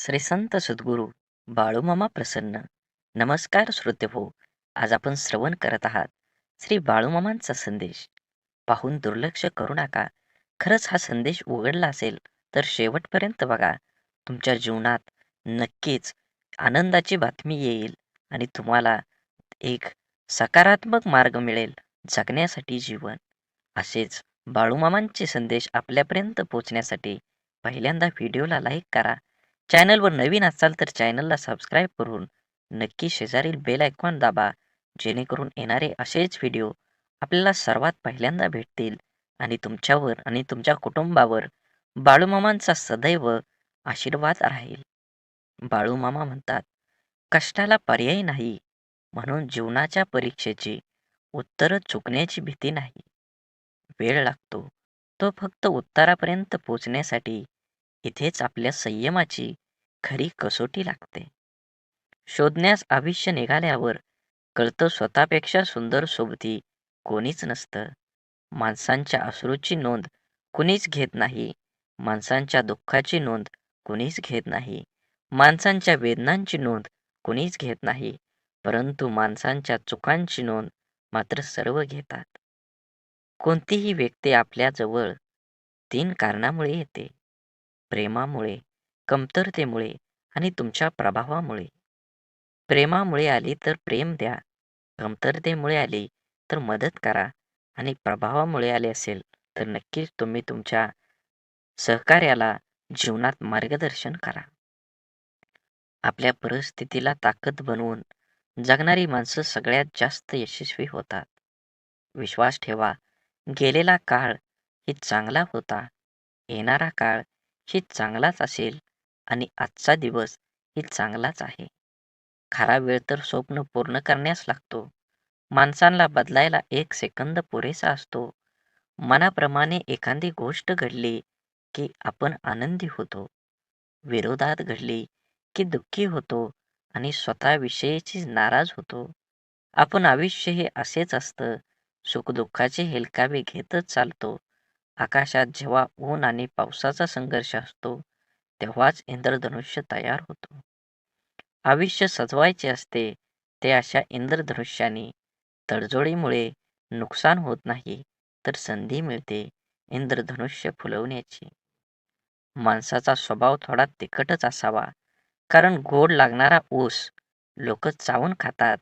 श्री संत सद्गुरू बाळूमामा प्रसन्न. नमस्कार श्रोतेभो हो, आज आपण श्रवण करत आहात श्री बाळूमामांचा संदेश. पाहून दुर्लक्ष करू नका. खरंच हा संदेश उघडला असेल तर शेवटपर्यंत बघा. तुमच्या जीवनात नक्कीच आनंदाची बातमी येईल आणि तुम्हाला एक सकारात्मक मार्ग मिळेल जगण्यासाठी जीवन. असेच बाळूमामांचे संदेश आपल्यापर्यंत पोहोचण्यासाठी पहिल्यांदा व्हिडिओला लाईक करा. चॅनलवर नवीन असाल तर चॅनलला सबस्क्राईब करून नक्की शेजारील बेल आयकॉन दाबा जेणेकरून येणारे असेच व्हिडिओ आपल्याला सर्वात पहिल्यांदा भेटतील आणि तुमच्यावर आणि तुमच्या कुटुंबावर बाळूमामांचा सदैव आशीर्वाद राहील. बाळूमामा म्हणतात कष्टाला पर्याय नाही म्हणून जीवनाच्या परीक्षेची उत्तरं चुकण्याची भीती नाही. वेळ लागतो. तो फक्त उत्तरापर्यंत पोचण्यासाठी इथेच आपल्या संयमाची खरी कसोटी लागते. शोधण्यास आयुष्य निघाल्यावर कळतं स्वतःपेक्षा सुंदर सोबती कोणीच नसतं. माणसांच्या अश्रूची नोंद कुणीच घेत नाही. माणसांच्या दुःखाची नोंद कुणीच घेत नाही. माणसांच्या वेदनांची नोंद कुणीच घेत नाही. परंतु माणसांच्या चुकांची नोंद मात्र सर्व घेतात. कोणतीही व्यक्ती आपल्याजवळ तीन कारणामुळे येते. प्रेमामुळे कमतरतेमुळे आणि तुमच्या प्रभावामुळे. प्रेमामुळे आली तर प्रेम द्या कमतरतेमुळे आली तर मदत करा आणि प्रभावामुळे आले असेल तर नक्कीच तुम्ही तुमच्या सहकार्याला जीवनात मार्गदर्शन करा. आपल्या परिस्थितीला ताकद बनवून जगणारी माणसं सगळ्यात जास्त यशस्वी होतात. विश्वास ठेवा गेलेला काळ ही चांगला होता येणारा काळ ही चांगलाच असेल आणि आजचा दिवस ही चांगलाच आहे. खरा वेळ तर स्वप्न पूर्ण करण्यास लागतो. माणसांना बदलायला एक सेकंद पुरेसा असतो. मनाप्रमाणे एखादी गोष्ट घडली की आपण आनंदी होतो. विरोधात घडली की दुःखी होतो आणि स्वतःविषयीची नाराज होतो. आपण आयुष्य हे असेच असतं. सुखदुःखाचे हेलकावे घेतच चालतो. आकाशात जेव्हा ऊन आणि पावसाचा संघर्ष असतो तेव्हाच इंद्रधनुष्य तयार होतो. आयुष्य सजवायचे असते ते अशा इंद्रधनुष्याने तडजोडीमुळे नुकसान होत नाही तर संधी मिळते इंद्रधनुष्य फुलवण्याची. माणसाचा स्वभाव थोडा तिखटच असावा कारण गोड लागणारा ऊस लोक चावून खातात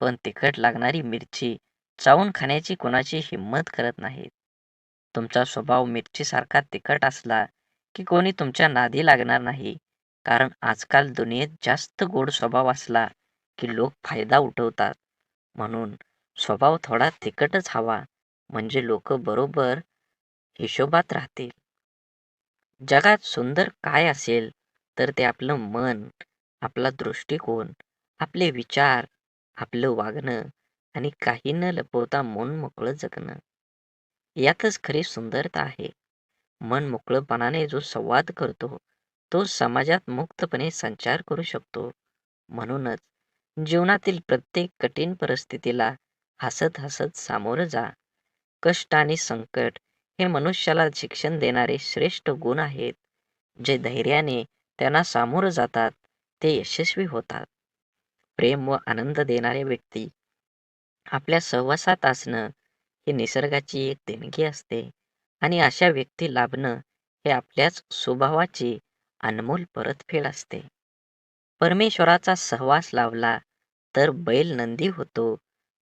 पण तिखट लागणारी मिरची चावून खाण्याची कोणाची हिंमत करत नाहीत. तुमचा स्वभाव मिरचीसारखा तिखट असला की कोणी तुमच्या नादी लागणार नाही. कारण आजकाल दुनियेत जास्त गोड स्वभाव असला की लोक फायदा उठवतात. म्हणून स्वभाव थोडा तिखटच हवा म्हणजे लोक बरोबर हिशोबात राहतील. जगात सुंदर काय असेल तर ते आपलं मन आपला दृष्टिकोन आपले विचार आपलं वागणं आणि काही न लपवता मन मोकळं जगणं. यातच खरी सुंदरता आहे. मन मोकळपणाने जो संवाद करतो तो समाजात मुक्तपणे संचार करू शकतो. म्हणूनच जीवनातील प्रत्येक कठीण परिस्थितीला हसत हसत सामोरं जा. कष्ट आणि संकट हे मनुष्याला शिक्षण देणारे श्रेष्ठ गुण आहेत. जे धैर्याने त्यांना सामोरं जातात ते यशस्वी होतात. प्रेम व आनंद देणारे व्यक्ती आपल्या सहवासात असणं ही निसर्गाची एक देणगी असते आणि अशा व्यक्ती लाभणं हे आपल्याच स्वभावाची अनमोल परतफेड असते. परमेश्वराचा सहवास लावला तर बैल नंदी होतो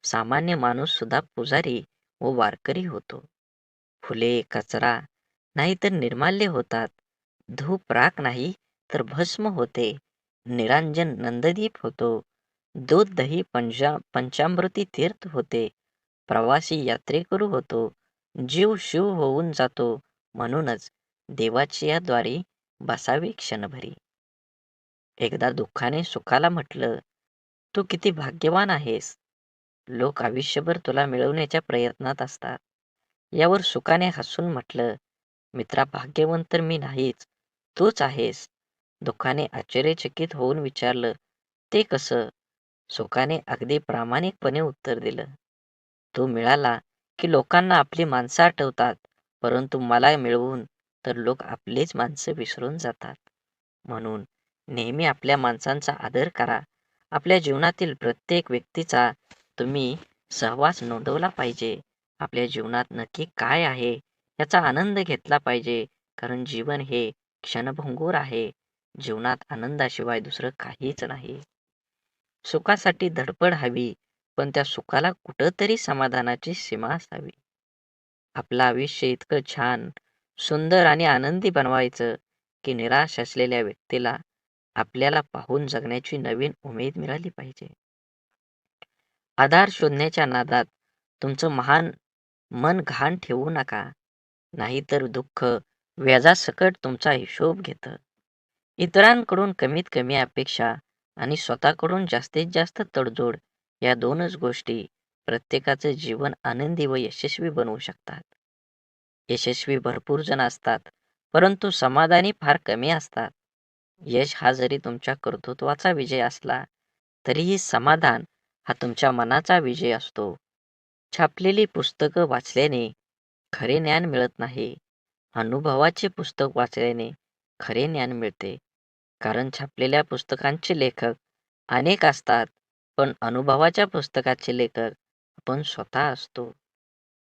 सामान्य माणूस सुद्धा पुजारी व वारकरी होतो. फुले कचरा नाही तर निर्माल्य होतात. धूप राख नाही तर भस्म होते. निरांजन नंददीप होतो. दूध दही पंजा पंचामृती तीर्थ होते. प्रवासी यात्रेकरू होतो जीव शिव होऊन जातो. म्हणूनच देवाची याद्वारे बसावे क्षणभरी. एकदा दुःखाने सुखाला म्हटलं तू किती भाग्यवान आहेस. लोक आयुष्यभर तुला मिळवण्याच्या प्रयत्नात असतात. यावर सुखाने हसून म्हटलं मित्रा भाग्यवान तर मी नाहीच. तूच आहेस. दुःखाने आश्चर्यचकित होऊन विचारलं ते कसं? सुखाने अगदी प्रामाणिकपणे उत्तर दिलं तो मिळाला की लोकांना आपली माणसं आठवतात परंतु मला मिळवून तर लोक आपलीच माणसं विसरून जातात. म्हणून नेहमी आपल्या माणसांचा आदर करा. आपल्या जीवनातील प्रत्येक व्यक्तीचा तुम्ही सहवास नोंदवला पाहिजे. आपल्या जीवनात नक्की काय आहे याचा आनंद घेतला पाहिजे कारण जीवन हे क्षणभंगूर आहे. जीवनात आनंदाशिवाय दुसरं काहीच नाही. सुखासाठी धडपड हवी पण त्या सुखाला कुठंतरी समाधानाची सीमा असावी. आपलं आयुष्य इतकं छान सुंदर आणि आनंदी बनवायचं की निराश असलेल्या व्यक्तीला आपल्याला पाहून जगण्याची नवीन उमेद मिळाली पाहिजे. आधार शोधण्याच्या नादात तुमचं महान मन घाण ठेवू नका नाहीतर दुःख व्याजासकट तुमचा हिशोब घेतं. इतरांकडून कमीत कमी अपेक्षा आणि स्वतःकडून जास्तीत जास्त तडजोड या दोनच गोष्टी प्रत्येकाचं जीवन आनंदी व यशस्वी बनवू शकतात. यशस्वी भरपूर जण असतात परंतु समाधानी फार कमी असतात. यश हा जरी तुमच्या कर्तृत्वाचा विजय असला तरीही समाधान हा तुमच्या मनाचा विजय असतो. छापलेली पुस्तकं वाचल्याने खरे ज्ञान मिळत नाही. अनुभवाचे पुस्तक वाचल्याने खरे ज्ञान मिळते. कारण छापलेल्या पुस्तकांचे लेखक अनेक असतात पण अनुभवाच्या पुस्तकाचे लेखक आपण स्वतः असतो.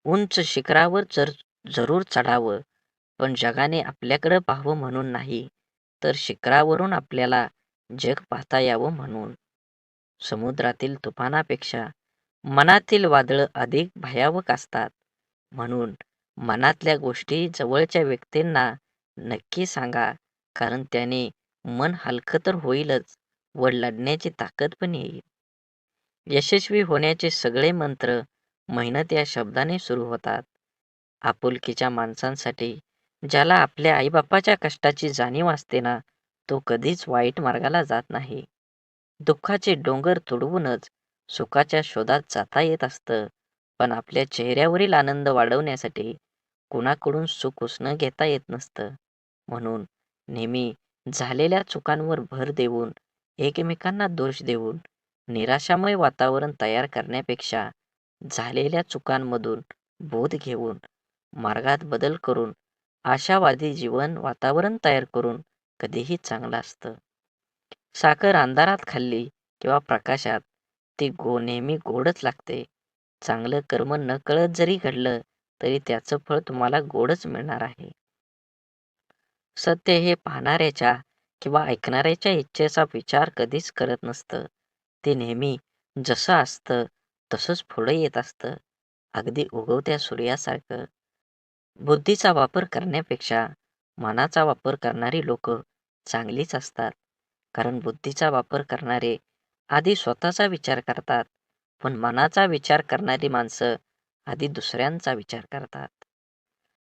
उंच शिखरावर जर जरूर चढावं पण जगाने आपल्याकडे पाहावं म्हणून नाही तर शिखरावरून आपल्याला जग पाहता यावं म्हणून. समुद्रातील तुफानापेक्षा मनातील वादळ अधिक भयावक असतात म्हणून मनातल्या गोष्टी जवळच्या व्यक्तींना नक्की सांगा कारण त्याने मन हलकं तर होईलच व लढण्याची ताकद पण येईल. यशस्वी होण्याचे सगळे मंत्र मेहनत या शब्दाने सुरू होतात. आपुलकीच्या माणसांसाठी ज्याला आपल्या आईबापाच्या कष्टाची जाणीव असते ना तो कधीच वाईट मार्गाला जात नाही. दुःखाचे डोंगर तुडवूनच सुखाच्या शोधात जाता येत असतं पण आपल्या चेहऱ्यावरील आनंद वाढवण्यासाठी कुणाकडून सुख उसणं घेता येत नसतं. म्हणून नेहमी झालेल्या चुकांवर भर देऊन एकमेकांना दोष देऊन निराशामय वातावरण तयार करण्यापेक्षा झालेल्या चुकांमधून बोध घेऊन मार्गात बदल करून आशावादी जीवन वातावरण तयार करून कधीही चांगलं असतं. साखर अंधारात खाल्ली किंवा प्रकाशात ती गो नेहमी गोडच लागते. चांगलं कर्म न कळत जरी घडलं तरी त्याचं फळ तुम्हाला गोडच मिळणार आहे. सत्य हे पाहणाऱ्याच्या किंवा ऐकणाऱ्याच्या इच्छेचा विचार कधीच करत नसतं. ते नेहमी जसं असतं तसंच पुढं येत असतं. अगदी उगवत्या सूर्यासारखं. बुद्धीचा वापर करण्यापेक्षा मनाचा वापर करणारी लोक चांगलीच असतात. कारण बुद्धीचा वापर करणारे आधी स्वतःचा विचार करतात पण मनाचा विचार करणारी माणसं आधी दुसऱ्यांचा विचार करतात.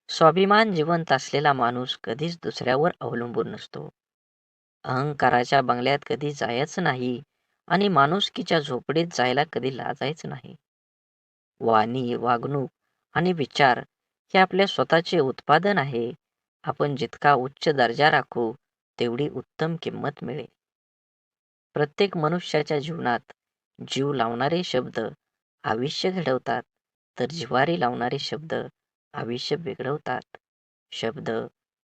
स्वाभिमान जिवंत असलेला माणूस कधीच दुसऱ्यावर अवलंबून नसतो. अहंकाराच्या बंगल्यात कधी जायच नाही आणि माणुसकीच्या झोपडीत जायला कधी लाजायच नाही. वाणी वागणूक आणि विचार हे आपल्या स्वतःचे उत्पादन आहे. आपण जितका उच्च दर्जा राखू तेवढी उत्तम किंमत मिळेल. प्रत्येक मनुष्याच्या जीवनात जीव लावणारे शब्द आयुष्य घडवतात तर जिवारी लावणारे शब्द आयुष्य बिघडवतात. शब्द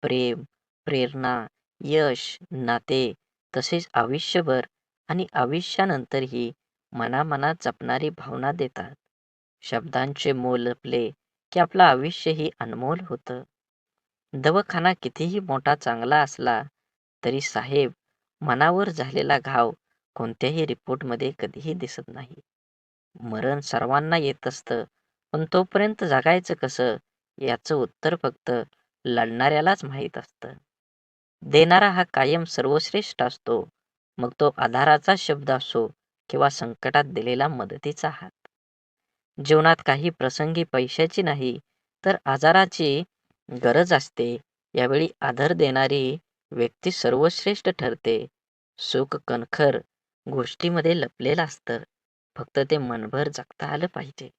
प्रेम प्रेरणा यश नाते तसेच आयुष्यभर आणि आयुष्यानंतरही मनामनात जपणारी भावना देतात. शब्दांचे मोल लपले की आपलं आयुष्यही अनमोल होतं. दवाखाना कितीही मोठा चांगला असला तरी साहेब मनावर झालेला घाव कोणत्याही रिपोर्टमध्ये कधीही दिसत नाही. मरण सर्वांना येत असतं पण तोपर्यंत जगायचं कसं याचं उत्तर फक्त लढणाऱ्यालाच माहीत असतं. देणारा हा कायम सर्वश्रेष्ठ असतो मग तो आधाराचा शब्द असो किंवा संकटात दिलेला मदतीचा हात. जीवनात काही प्रसंगी पैशाची नाही तर आजाराची गरज असते. यावेळी आधार देणारी व्यक्ती सर्वश्रेष्ठ ठरते. सुख कणखर गोष्टीमध्ये लपलेलं असतं. फक्त ते मनभर जगता आलं पाहिजे.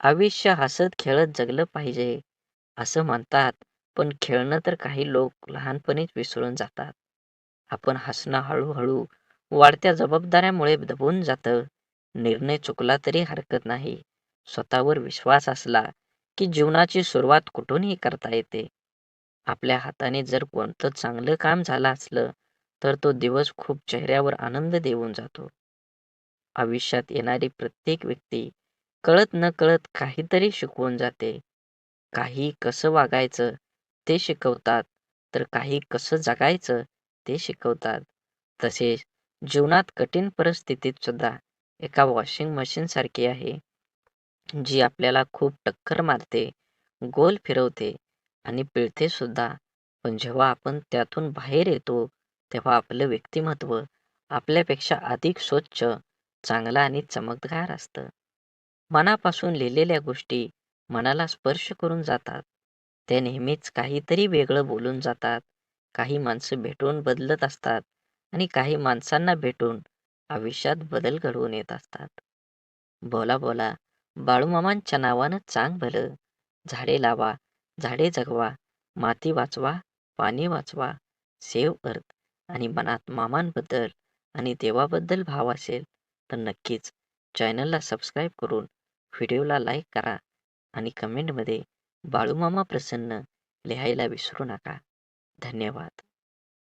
आयुष्य हसत खेळत जगलं पाहिजे असं म्हणतात. पण खेळणं तर काही लोक लहानपणीच विसरून जातात. आपण हसणं हळूहळू वाढत्या जबाबदाऱ्यामुळे दबून जातं. निर्णय चुकला तरी हरकत नाही. स्वतःवर विश्वास असला की जीवनाची सुरुवात कुठूनही करता येते. आपल्या हाताने जर कोणतं चांगलं काम झालं असलं तर तो दिवस खूप चेहऱ्यावर आनंद देऊन जातो. आयुष्यात येणारी प्रत्येक व्यक्ती कळत न कळत काहीतरी शिकवून जाते. काही कसं वागायचं ते शिकवतात तर काही कसं जगायचं ते शिकवतात. तसेच जीवनात कठीण परिस्थितीत सुद्धा एका वॉशिंग मशीन सारखी आहे जी आपल्याला खूप टक्कर मारते गोल फिरवते आणि पिळते सुद्धा. पण जेव्हा आपण त्यातून बाहेर येतो तेव्हा आपलं व्यक्तिमत्व आपल्यापेक्षा अधिक स्वच्छ चांगलं आणि चमकदार असतं. मनापासून लिहिलेल्या गोष्टी मनाला स्पर्श करून जातात. त्या नेहमीच काहीतरी वेगळं बोलून जातात. काही माणसं भेटून बदलत असतात आणि काही माणसांना भेटून आयुष्यात बदल घडवून येत असतात. बोला बोला बाळूमामांच्या नावानं चांग भलं. झाडे लावा झाडे जगवा माती वाचवा पाणी वाचवा सेव अर्थ आणि मनात मामांबद्दल आणि देवाबद्दल भाव असेल तर नक्कीच चॅनलला सबस्क्राईब करून व्हिडिओला लाईक करा आणि कमेंटमध्ये बाळूमामा प्रसन्न लिहायला विसरू नका. धन्यवाद.